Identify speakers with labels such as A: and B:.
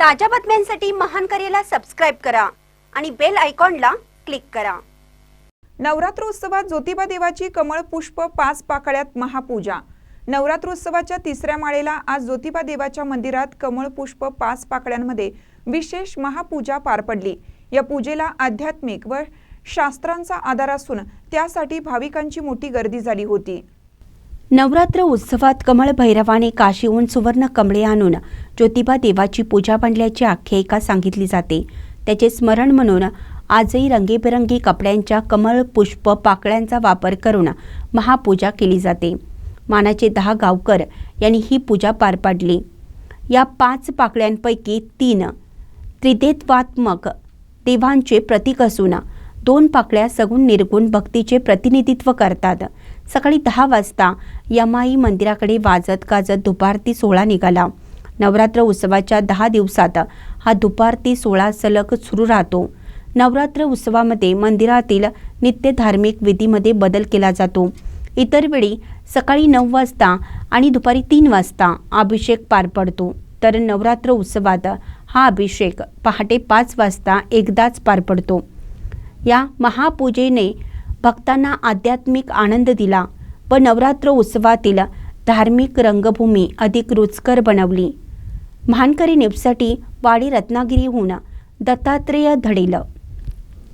A: ताज्या बातम्यांसाठी महान करेला सबस्क्राईब करा आणि बेल आयकॉनला क्लिक करा.
B: नवरात्रोत्सवात ज्योतिबा देवाची कमळ पुष्प पाच पाकळ्यात महापूजा. नवरात्रोत्सवाच्या तिसऱ्या माळेला आज ज्योतिबा देवाच्या मंदिरात कमळ पुष्प पाच पाकळ्यांमध्ये विशेष महापूजा पार पडली. या पूजेला आध्यात्मिक व शास्त्रांचा आधार असून त्यासाठी भाविकांची मोठी गर्दी झाली होती.
A: नवरात्र उत्सवात कमळ भैरवाने काशीहून सुवर्ण कमळे आणून ज्योतिबा देवाची पूजा बांधल्याची आख्यायिका सांगितली जाते. त्याचे स्मरण म्हणून आजही रंगीबेरंगी कपड्यांच्या कमळ पुष्प पाकळ्यांचा वापर करून महापूजा केली जाते. मानाचे दहा गावकर यांनी ही पूजा पार पाडली. या पाच पाकळ्यांपैकी तीन त्रिदेत्वात्मक देवांचे प्रतीक असून दोन पाकळ्या सगुण निर्गुण भक्तीचे प्रतिनिधित्व करतात. सकाळी दहा वाजता यमाई मंदिराकडे वाजत गाजत दुपारती सोहळा निघाला. नवरात्र उत्सवाच्या दहा दिवसात हा दुपारती सोहळा सलग सुरू राहतो. नवरात्र उत्सवामध्ये मंदिरातील नित्य धार्मिक विधीमध्ये बदल केला जातो. इतर वेळी सकाळी नऊ वाजता आणि दुपारी तीन वाजता अभिषेक पार पडतो. तर नवरात्र उत्सवात हा अभिषेक पहाटे पाच वाजता एकदाच पार पडतो. या महापूजेने भक्तांना आध्यात्मिक आनंद दिला व नवरात्र उत्सवातील धार्मिक रंगभूमी अधिक रुचकर बनवली. महानकरी नेपसाठी वाडी रत्नागिरीहून दत्तात्रेय धडेल